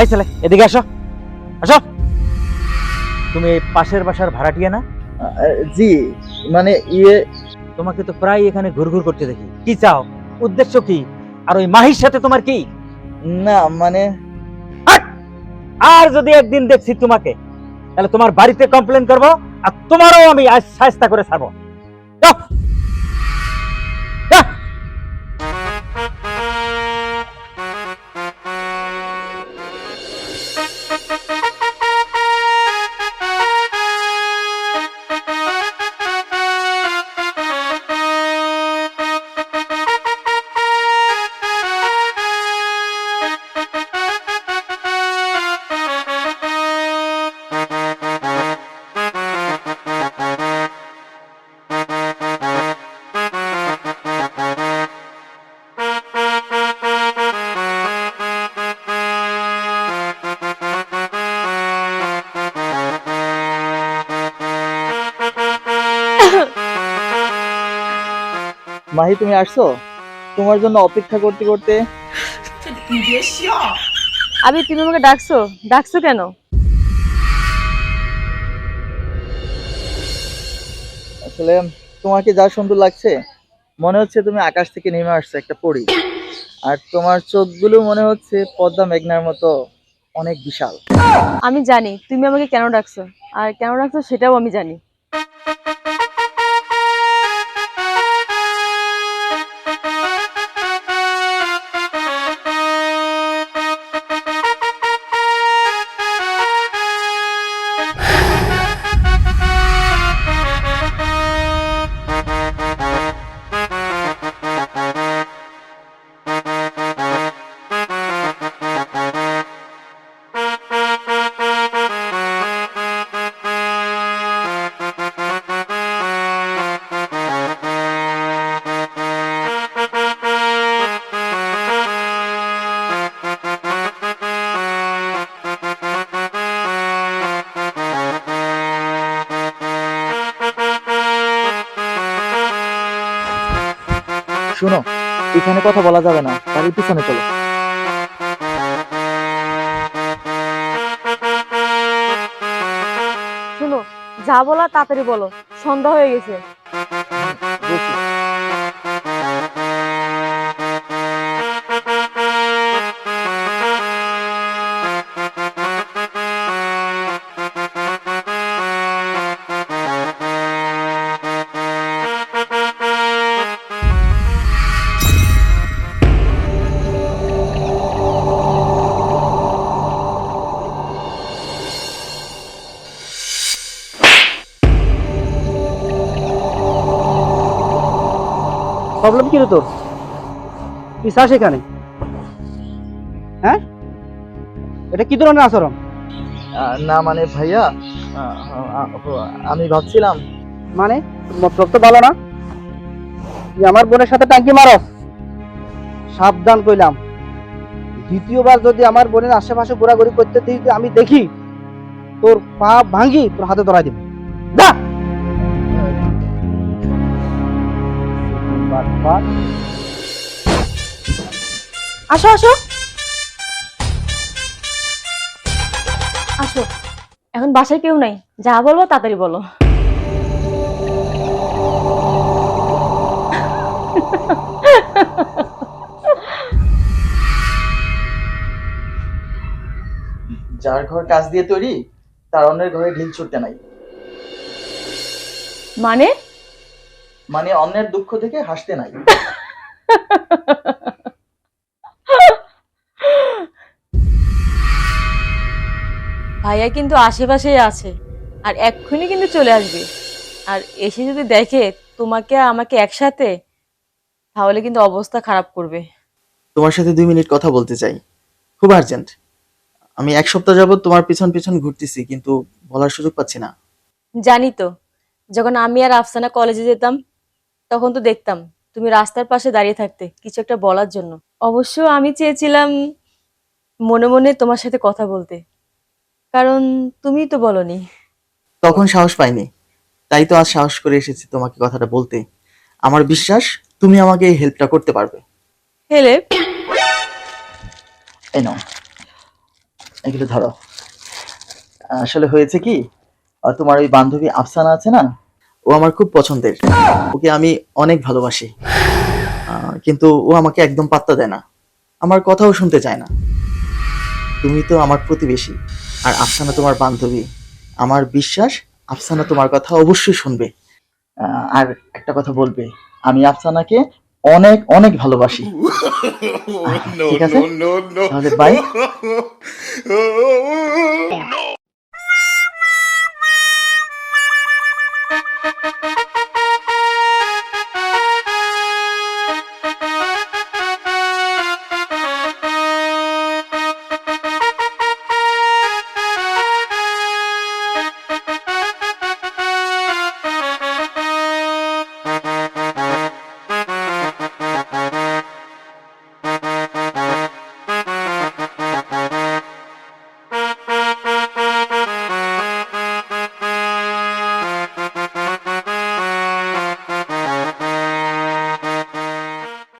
এই ছেলে এদিকে আসো। আসো। তুমি পাশের বাসার ভাড়াটিয়া না? জি মানে ইয়ে তোমাকে তো প্রায় এখানে ঘুরঘুর করতে দেখি। কি চাও? উদ্দেশ্য কি? আর ওই মাহির সাথে তোমার কি? না মানে আর যদি একদিন দেখছি তোমাকে তাহলে তোমার বাড়িতে কমপ্লেন করব আর তোমারও আমি আজ সাহস্তা করে ছাড়বো। মাহি তুমি আসছো? তোমার জন্য অপেক্ষা করতে করতে। আবি তুমি আমাকে ডাকছো? ডাকছো কেন? আসলে তোমাকে যা সুন্দর লাগছে? মনে হচ্ছে তুমি আকাশ থেকে নেমে আসছো একটা পরি। আর তোমার চোখগুলো মনে হচ্ছে পদ্মা মেঘনার মতো অনেক বিশাল। আমি জানি তুমি আমাকে কেন ডাকছো? আর কেন ডাকছো সেটাও আমি জানি। শুনো, এখানে কথা বলা যাবে না বাড়ির পিছনে চলো। শোনো, যা বলা তাড়াতাড়ি বলো, সন্ধ্যা হয়ে গেছে। প্রবলেম কি তোর? তুই চাস এখানে? হ্যাঁ? এটা কি ধরনের আচরণ? না মানে ভাইয়া আমি ভাবছিলাম। মানে? মতলব তো ভালো না? তুই আমার বোনের সাথে টাঙ্কি মারস। সাবধান কইলাম। দ্বিতীয়বার যদি আমার বোনের আশেপাশে ঘোরাঘুরি করতে দিই আমি দেখি তোর পা ভাঙি তোর হাতে ধরাই দিব। যা! আসো আসো। আসো। এখন বাসায় কেউ নাই। যা বলব তাড়াতাড়ি বলো। যার ঘর কাজ দিয়ে তৈরি তার অন্যের ঘরে ঢিল ছুটতে নাই। মানে? মানে অন্যের দুঃখ থেকে হাসতে নাই। ভাইয়া কিন্তু আশেপাশেই আছে আর এক্ষুনি কিন্তু চলে আসবে। আর এসে যদি দেখে তোমাকে আর আমাকে একসাথে তাহলে কিন্তু অবস্থা খারাপ করবে। তোমার সাথে দুই মিনিট কথা বলতে চাই। খুব আর্জেন্ট আমি এক সপ্তাহ যাবত তোমার পিছন পিছন ঘুরতেছি কিন্তু বলার সুযোগ পাচ্ছি না। জানি তো যখন আমি আর আফসানা কলেজে যেতাম তখন তো দেখতাম তুমি রাস্তার পাশে দাঁড়িয়ে থাকতে কিছু একটা বলার জন্য। অবশ্য আমি চেয়েছিলাম মনে মনে তোমার সাথে কথা বলতে। কারণ তুমি তো বলনি। তখন সাহস পাইনি। তাই তো আজ সাহস করে এসেছি তোমাকে কথাটা বলতে। আমার বিশ্বাস তুমি আমাকে এই হেল্পটা করতে পারবে। হেলে এই নাও। এগুলো ধরো। আসলে হয়েছে কি? তোমার ওই বান্ধবী আফসানা আছে না? ও আমার খুব পছন্দের ওকে আমি অনেক ভালোবাসি কিন্তু ও আমাকে একদম পাত্তা দেয় না আমার কথাও শুনতে চায় না তুমি তো আমার প্রতিবেশী আর আফসানা তোমার বান্ধবী আমার বিশ্বাস আফসানা তোমার কথা অবশ্যই শুনবে আহ, আর একটা কথা বলবে আমি আফসানাকে অনেক অনেক ভালোবাসি ঠিক আছে তাহলে বাই